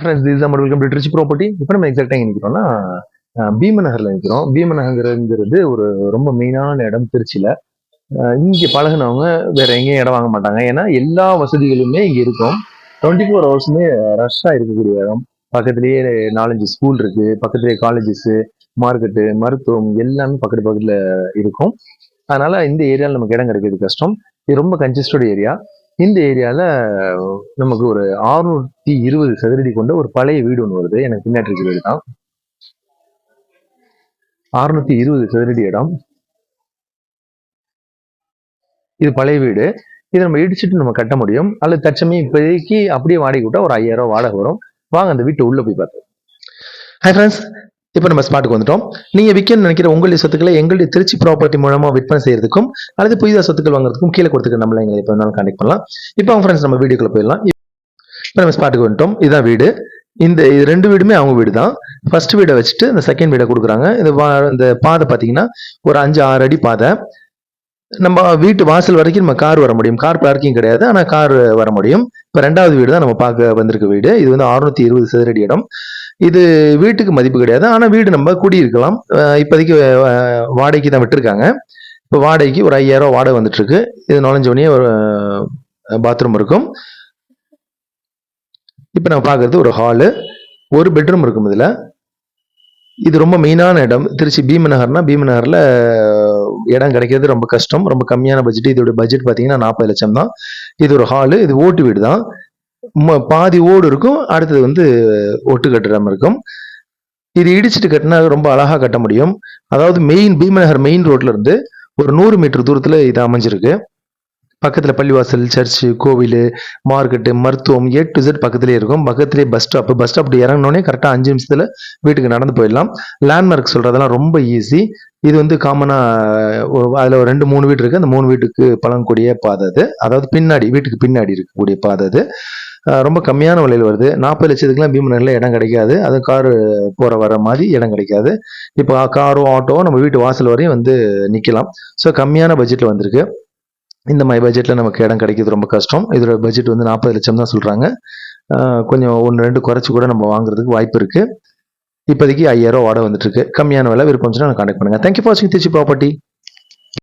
Friends this நம்ம welcome to Trichy property இப்போ நம்ம எக்ஸாக்டாக எங்கே நிற்கிறோம்னா பீமநகர்ல நிற்கிறோம் பீமநகருங்கிறது ஒரு ரொம்ப மெயினான இடம் திருச்சியில். இங்கே பழகுனவங்க வேற எங்கேயும் இடம் வாங்க மாட்டாங்க. ஏன்னா எல்லா வசதிகளுமே இங்கே இருக்கும். டுவெண்ட்டி ஃபோர் ஹவர்ஸுமே ரஷ்ஷாக இருக்கக்கூடிய இடம். பக்கத்துலேயே நாலஞ்சு ஸ்கூல் இருக்கு. பக்கத்துலேயே காலேஜஸ் மார்க்கெட்டு மருத்துவம் எல்லாமே பக்கத்து பக்கத்தில் இருக்கும். அதனால இந்த ஏரியாவில் நமக்கு இடம் கிடைக்கிறது கஷ்டம். இது ரொம்ப கன்ஜஸ்டட் ஏரியா இந்த ஏரியாவில் நமக்கு ஒரு அறுநூத்தி இருபது சதுரடி கொண்ட ஒரு பழைய வீடு ஒன்று வருது. எனக்கு பின்னாடி வீடு தான். அறுநூத்தி இருபது சதுரடி இடம். இது பழைய வீடு. இதை நம்ம இடிச்சுட்டு நம்ம கட்ட முடியும். அல்லது தற்சமயம் இப்போதைக்கு அப்படியே வாடகை விட்டா ஒரு ஐயாயிரம் ரூபா வாடகை வரும். வாங்க அந்த வீட்டு உள்ள போய் பார்த்து ஹாய் ஃப்ரெண்ட்ஸ் இப்போ நம்ம ஸ்பாட்டுக்கு வந்துட்டோம். நீங்கள் விற்கணும்னு நினைக்கிற உங்களுடைய சொத்துக்களை எங்களுடைய திருச்சி ப்ராப்பர்ட்டி மூலமாக விற்பனை செய்யறதுக்கும் அல்லது புதிதாக சொத்துக்கள் வாங்குறதுக்கும் கீழே கொடுத்துக்க நம்மள எங்களை எப்போ வேணாலும் கான்டெக்ட் பண்ணலாம். இப்போ அவங்க ஃப்ரெண்ட்ஸ் நம்ம வீடியோக்குள்ள போயிடலாம். இப்போ நம்ம ஸ்பாட்டுக்கு வந்துட்டோம். இதுதான் வீடு. இந்த இது ரெண்டு வீடுமே அவங்க வீடு தான் ஃபர்ஸ்ட் வீடை வச்சுட்டு இந்த செகண்ட் வீடை கொடுக்குறாங்க. இந்த இந்த பாதை பார்த்தீங்கன்னா ஒரு அஞ்சு ஆறு அடி பாதை. நம்ம வீட்டு வாசல் வரைக்கும் நம்ம கார் வர முடியும். கார் பார்க்கிங் கிடையாது ஆனால் கார் வர முடியும். இப்போ ரெண்டாவது வீடு தான் நம்ம பார்க்க வந்திருக்க வீடு. இது வந்து அறுநூத்தி இருபது சதுரடி இடம். இது வீட்டுக்கு மதிப்பு கிடையாது. ஆனால் வீடு நம்ம குடியிருக்கலாம். இப்போதைக்கு வாடகைக்கு தான் விட்டுருக்காங்க. இப்போ வாடகைக்கு ஒரு ஐயாயிரம் வாடகை வந்துட்டு இருக்கு இது நுழைஞ்சோடனே ஒரு பாத்ரூம் இருக்கும். இப்போ நம்ம பார்க்கறது ஒரு ஹாலு. ஒரு பெட்ரூம் இருக்கும் இதில். இது ரொம்ப மெயினான இடம். திருச்சி பீமநகர்னா பீமநகரில் இடம் கிடைக்கிறது ரொம்ப கஷ்டம். ரொம்ப கம்மியான பட்ஜெட் இதோட பட்ஜெட் பார்த்தீங்கன்னா நாற்பது லட்சம் தான். இது ஒரு ஹாலு. இது ஓட்டு வீடு தான். பாதி ஓடு இருக்கும் அடுத்தது வந்து ஒட்டு கட்டுறாம இருக்கும். இது இடிச்சிட்டு கட்டினா ரொம்ப அழகாக கட்ட முடியும். அதாவது மெயின் பீமநகர் மெயின் ரோட்ல இருந்து ஒரு நூறு மீட்டர் தூரத்தில் இது அமைஞ்சிருக்கு. பக்கத்தில் பள்ளிவாசல் சர்ச்சு கோவில் மார்க்கெட்டு மருத்துவம் ஏ டு ஜெட் பக்கத்துலேயே இருக்கும். பக்கத்துலேயே பஸ் ஸ்டாப் பஸ் ஸ்டாப் இறங்கினோடனே கரெக்டாக அஞ்சு நிமிஷத்தில் வீட்டுக்கு நடந்து போயிடலாம். லேண்ட்மார்க் சொல்கிறதெல்லாம் ரொம்ப ஈஸி இது வந்து காமனாக அதில் ஒரு ரெண்டு மூணு வீடு இருக்குது அந்த மூணு வீட்டுக்கு பழங்கக்கூடிய பாதை அது. அதாவது பின்னாடி வீட்டுக்கு பின்னாடி இருக்கக்கூடிய பாதை அது. ரொம்ப கம்மியான விலையில் வருது. நாற்பது லட்சத்துக்குலாம் பீமநகரில் இடம் கிடைக்காது. அது காரு போகிற வர மாதிரி இடம் கிடைக்காது. இப்போ காரோ ஆட்டோவோ நம்ம வீட்டு வாசல் வரையும் வந்து நிற்கலாம் ஸோ கம்மியான பட்ஜெட்டில் வந்திருக்கு. இந்த மாதிரி பட்ஜெட்டில் நமக்கு இடம் கிடைக்கிறது ரொம்ப கஷ்டம். இதோட பட்ஜெட் வந்து நாற்பது லட்சம் தான் சொல்கிறாங்க கொஞ்சம் ஒன்று ரெண்டு குறைச்சி கூட நம்ம வாங்குறதுக்கு வாய்ப்பு இருக்குது இப்போதைக்கு ஐயாயிரம் ரூபா வாடகை வந்துட்டு இருக்கு. கம்மியான விலை விருப்பம் கான்டாக்ட் பண்ணுங்கள் தேங்க்யூ ஃபார் வாட்சிங் திருச்சி ப்ராப்பர்ட்டி